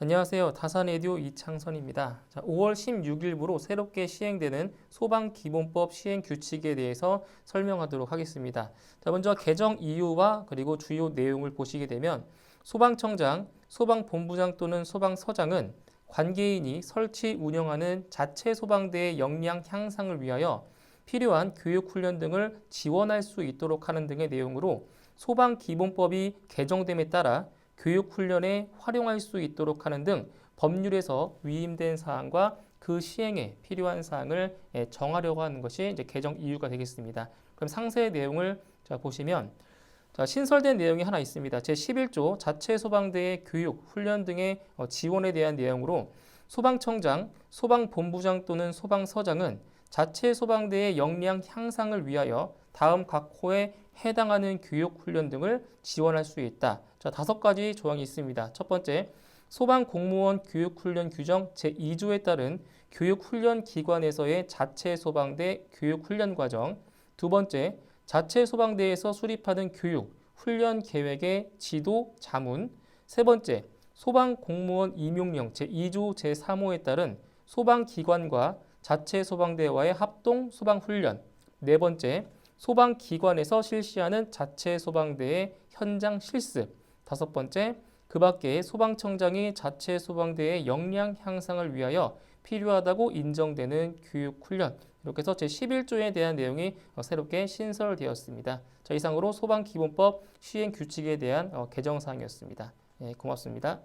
안녕하세요. 다산 에듀 이창선입니다. 자, 5월 16일부로 새롭게 시행되는 소방기본법 시행 규칙에 대해서 설명하도록 하겠습니다. 자, 먼저 개정 이유와 그리고 주요 내용을 보시게 되면 소방청장, 소방본부장 또는 소방서장은 관계인이 설치 운영하는 자체 소방대의 역량 향상을 위하여 필요한 교육 훈련 등을 지원할 수 있도록 하는 등의 내용으로 소방기본법이 개정됨에 따라 교육 훈련에 활용할 수 있도록 하는 등 법률에서 위임된 사항과 그 시행에 필요한 사항을 예, 정하려고 하는 것이 이제 개정 이유가 되겠습니다. 그럼 상세 내용을 자 보시면 자, 신설된 내용이 하나 있습니다. 제 11조 자체 소방대의 교육, 훈련 등의 어, 지원에 대한 내용으로 소방청장, 소방본부장 또는 소방서장은 자체 소방대의 역량 향상을 위하여 다음 각 호에 해당하는 교육 훈련 등을 지원할 수 있다. 자, 다섯 가지 조항이 있습니다. 첫 번째, 소방 공무원 교육 훈련 규정 제2조에 따른 교육 훈련 기관에서의 자체 소방대 교육 훈련 과정. 두 번째, 자체 소방대에서 수립하는 교육 훈련 계획의 지도 자문. 세 번째, 소방 공무원 임용령 제2조 제3호에 따른 소방 기관과 자체 소방대와의 합동 소방 훈련. 네 번째, 소방기관에서 실시하는 자체 소방대의 현장 실습. 다섯 번째, 그 밖에 소방청장이 자체 소방대의 역량 향상을 위하여 필요하다고 인정되는 교육 훈련. 이렇게 해서 제11조에 대한 내용이 어, 새롭게 신설되었습니다. 자, 이상으로 소방기본법 시행 규칙에 대한 어, 개정 사항이었습니다. 예, 고맙습니다.